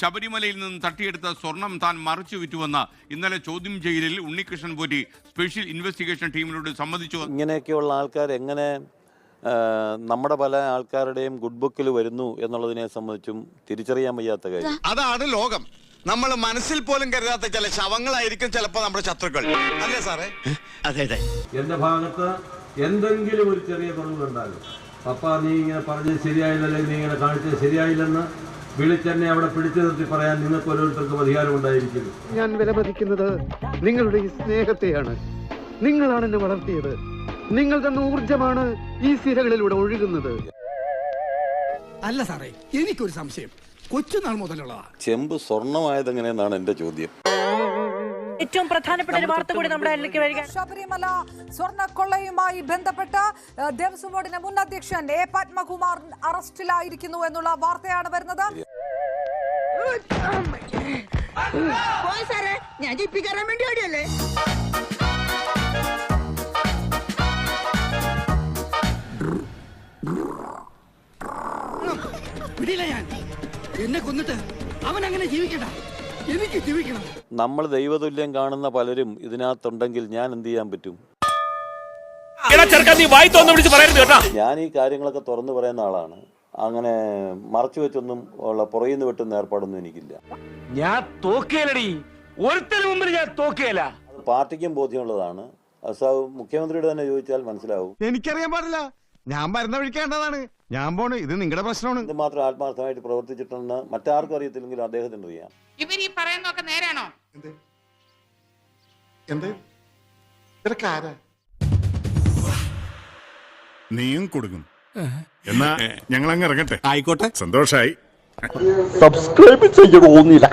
ശബരിമലയിൽ നിന്ന് തട്ടിയെടുത്ത സ്വർണം താൻ മറിച്ചു വിറ്റുവെന്ന് ഇന്നലെ ചോദ്യം ചെയ്യലിൽ ഉണ്ണികൃഷ്ണൻ പോറ്റി സ്പെഷ്യൽ ഇൻവെസ്റ്റിഗേഷൻ ടീമിനോട് സമ്മതിച്ചു. ഇങ്ങനെയൊക്കെയുള്ള ആൾക്കാർ എങ്ങനെ നമ്മുടെ പല ആൾക്കാരുടെയും ഗുഡ് ബുക്കിൽ വരുന്നു എന്നുള്ളതിനെ സംബന്ധിച്ചും തിരിച്ചറിയാൻ വയ്യാത്ത കാര്യം. അതാണ് ലോകം. നമ്മൾ മനസ്സിൽ പോലും കരുതാത്ത ചില ശവങ്ങളായിരിക്കും ചിലപ്പോ നമ്മുടെ ശത്രുക്കൾ. അല്ലേ സാറേ? അതെ അതെ. എന്റെ ഭാഗത്ത് എന്തെങ്കിലും ഒരു ചെറിയ കുറവുണ്ടാകും. പപ്പ നീ ഇങ്ങനെ പറഞ്ഞത് ശരിയായില്ലല്ലേ നീ ഇങ്ങനെ കാണിച്ചത് ശരിയായില്ലെന്ന് വിളിച്ചെന്നെ അവിടെ പിടിച്ചു നിർത്തി പറയാൻ നിങ്ങൾക്ക് ഓരോരുത്തർക്കും അധികാരം ഉണ്ടായിരിക്കുന്നു ഞാൻ വിലമതിക്കുന്നത് നിങ്ങളുടെ ഈ സ്നേഹത്തെയാണ്. നിങ്ങളാണ് എന്നെ വളർത്തിയത്. നിങ്ങൾ തന്ന ഊർജമാണ് ഈ സിരകളിലൂടെ ഒഴുകുന്നത്. അല്ല സാറേ എനിക്കൊരു സംശയം. കൊച്ചുനാൾ മുതലുള്ളതാ. ചെമ്പ് സ്വർണമായത് എങ്ങനെയെന്നാണ് എന്റെ ചോദ്യം. ഏറ്റവും പ്രധാനപ്പെട്ട ഒരു വാർത്ത കൂടി നമ്മുടെ അതിലേക്ക് വരിക. ശബരിമല സ്വർണക്കൊള്ളയുമായി ബന്ധപ്പെട്ട് ദേവസ്വം ബോർഡിന്റെ മുൻ അധ്യക്ഷൻ എ. പത്മകുമാർ അറസ്റ്റിലായിരിക്കുന്നു എന്നുള്ള വാർത്തയാണ് വരുന്നത്. ഞാൻ ജിപ്പി കയറാൻ വേണ്ടി ഓടിയല്ലേ? പിടിയില്ല ഞാൻ. എന്നെ കൊന്നിട്ട് അവൻ അങ്ങനെ ജീവിക്കണ്ട. എനിക്ക് ജീവിക്കണം. നമ്മൾ ദൈവതുല്യം കാണുന്ന പലരും ഇതിനകത്തുണ്ടെങ്കിൽ ഞാൻ എന്ത് ചെയ്യാൻ പറ്റും? ഞാൻ ഈ കാര്യങ്ങളൊക്കെ തുറന്നു പറയുന്ന ആളാണ്. അങ്ങനെ മറച്ചു വെച്ചൊന്നും ഉള്ള പുറകിൽ നിന്ന് വെട്ടുന്ന ഏർപ്പാടൊന്നും എനിക്കില്ല. ഞാൻ തോക്കേലടി. ഒരുത്തന് മുമ്പിൽ ഞാൻ തോക്കേല. അത് പാർട്ടിക്കും ബോധ്യമുള്ളതാണ്. അസാവ് മുഖ്യമന്ത്രിയുടെ തന്നെ ചോദിച്ചാൽ മനസ്സിലാവും. എനിക്കറിയാൻ പാടില്ല. ഞാൻ വരുന്ന വഴിക്കേണ്ടതാണ് ഞാൻ പോണ്. ഇത് നിങ്ങളുടെ പ്രശ്നമാണ്. ഇത് മാത്രം ആത്മാർത്ഥമായിട്ട് പ്രവർത്തിച്ചിട്ടുണ്ടെന്ന് മറ്റാർക്കും അറിയത്തില്ലെങ്കിലും അദ്ദേഹത്തിന് അറിയാം. ഇവർ ഈ പറയുന്നൊക്കെ നേരാണോ? എന്ത്? നീയും കൊടുക്കും. എന്നാ ഞങ്ങൾ അങ്ങ് ഇറങ്ങട്ടെ. ആയിക്കോട്ടെ. സന്തോഷായി. സബ്സ്ക്രൈബ് ചെയ്യണോന്നില്ല